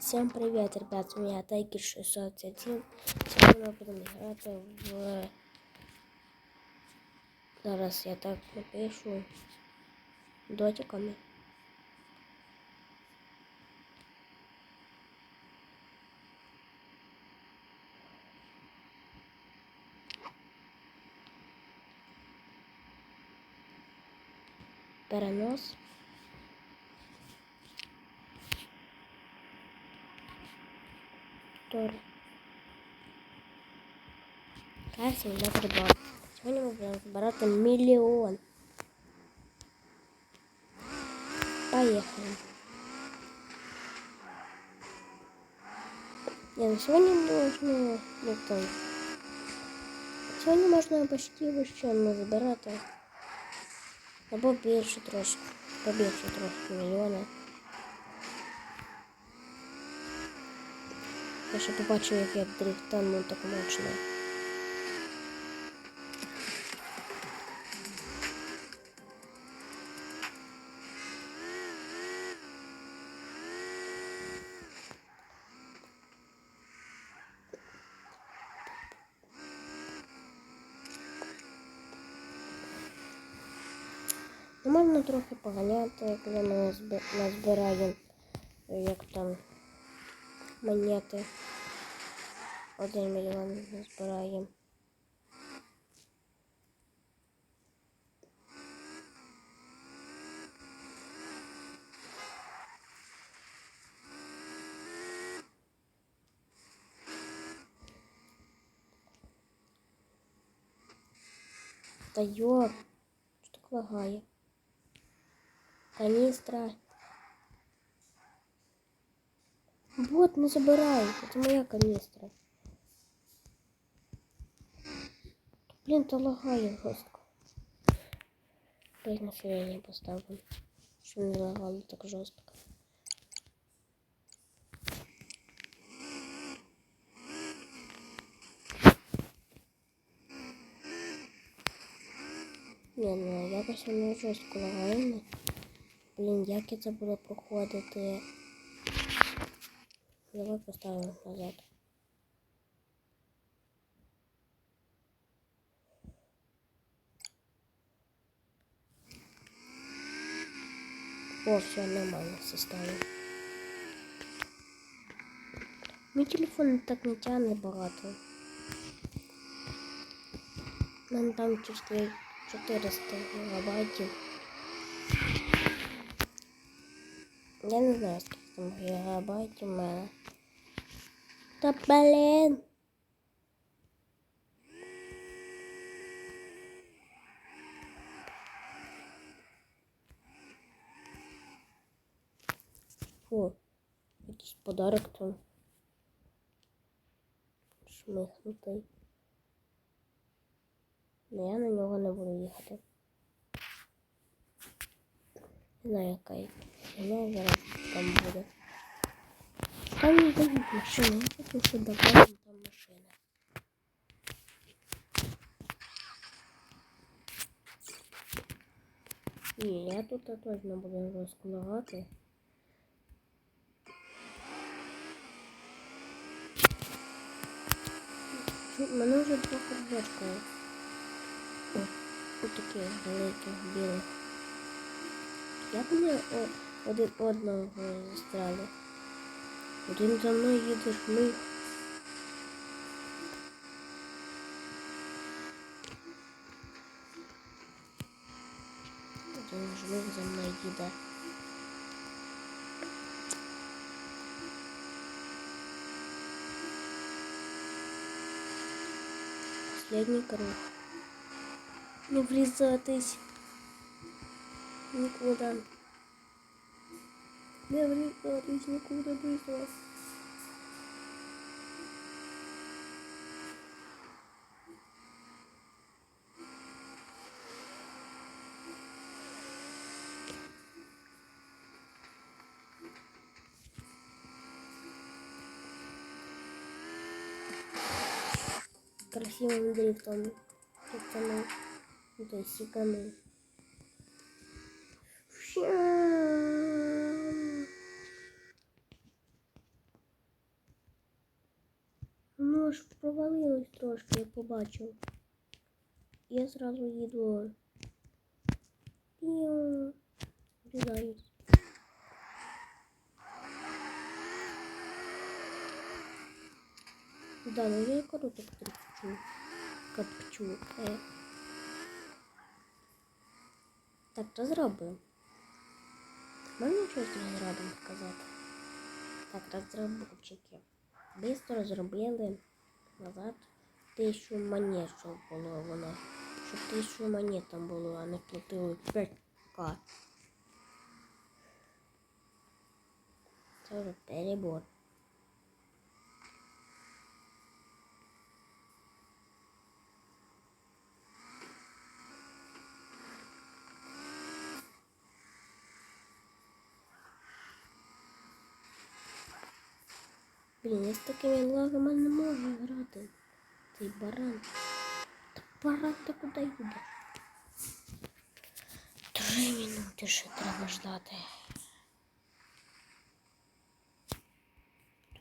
Всем привет, ребят, у меня Тайки 601. Сегодня мы будем играть в... Зараз я так напишу. Дотиками. Перенос. Тор. Касі для придбав. Сьогодні ми будемо збирати мільйон. Поїхали. Ні, ну сьогодні можна як там. Сьогодні можна почти вище збирати. Або більше трошки. Побільше трошки мільйона. Я ще побачив, як я дрифтану так мощно. Ну, можна трохи поганяти, коли ми назби- назбираємо, як там монети. Один мільйон назбираємо. Та йо, що так лагає? Каністра. Вот, не забирай. Это моя каністра. Блін, то лагає жорстко. Десь на середнє поставлю. Щоб не лагало так жорстко. Ні, ну якось воно жорстко лагає. Блін, як я буду проходити? Давай поставимо назад. О, все нормально составил. Мій телефон так не тягне багато. У мене там чисто 400 гігабайтів. Я не знаю, скільки там гігабайтів в мене. Та блін. Фу, якийсь подарок там. Шмихнутий. Ну я на нього не буду їхати. Не знаю, яка я зараз там буде. Там не дають машини, я хочу, щоб добавим там машини. Ні, я тут точно буду розкладати. Мене вже трохи бочкає. О, такі великі, білі. Як вони о, один одного застряли? Один за мною їде жмих. Один жмих за мною їде. Последний круг. Не врізатись. Нікуди. Не врізатись нікуди быстро. Красивым дрифтом. Дрифтанул. Ну, то есть сиканул. Ща. Аж провалилось трошки, я побачив. Я зразу їду. Врізаюсь. Да, ну я короток тріпчу. Капчу. Е. Так, то зробимо. Можна щось розрядом показати? Так, розробники. Бистро зробили назад тисячу монет, щоб було воно. Щоб тисячу монет там було, а не платили 5к. Це вже перебор. Блін, я з такими лагами не можу грати. Цей баран. Та баран ти куди їдеш? Три минути ще треба ждати.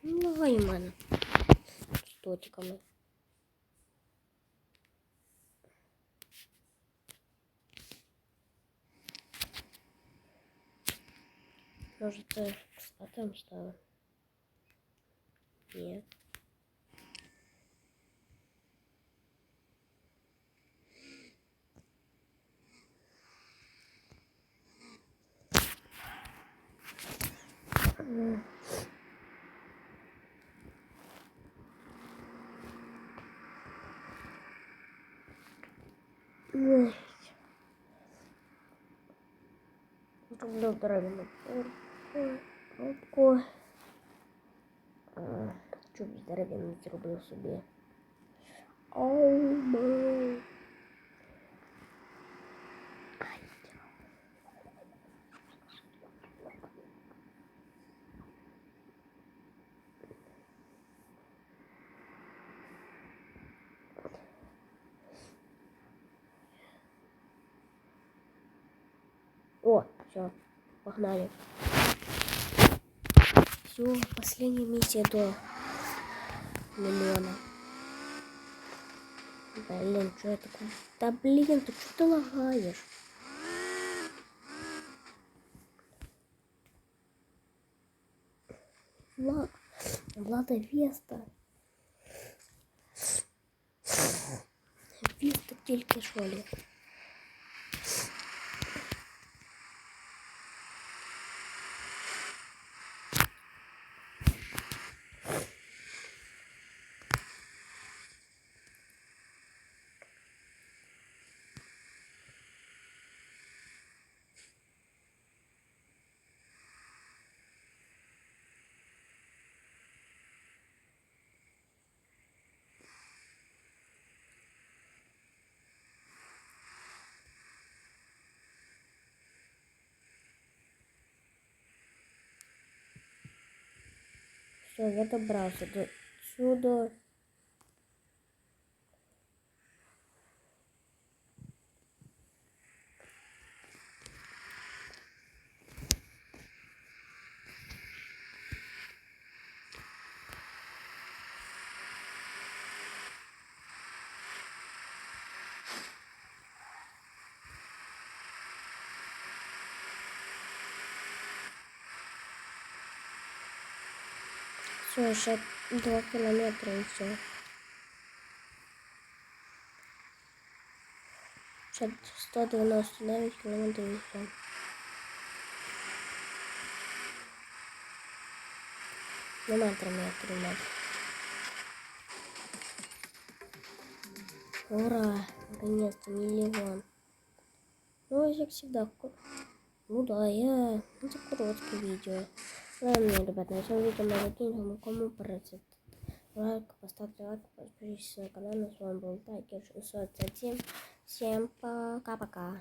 Ну, лагай у мене. З точками. Може це статом стало? Є. Люблю дровяную пробку. Щоб з дерев'яну зробив собі. Оу. О, все, погнали. Все, последняя миссия до миллиона. Блин, что это такое? Да блин, ты что ты лагаешь? Влад, Влада Веста. Веста тільки що Все, я добрався до сюди. Все, ще 2 кілометри і все. Ще 199 кілометрів і все. Нема 3 метри, метрів. Ура! Наконец-то миллион. Ну, как всегда. ко- Ну да, я... Это короткое видео. Ладно, ребят, на этом видео мы закинем. Кому понравится лайк, поставьте лайк, подпишитесь на канал. С вами был Тайкер 601. Всем пока-пока.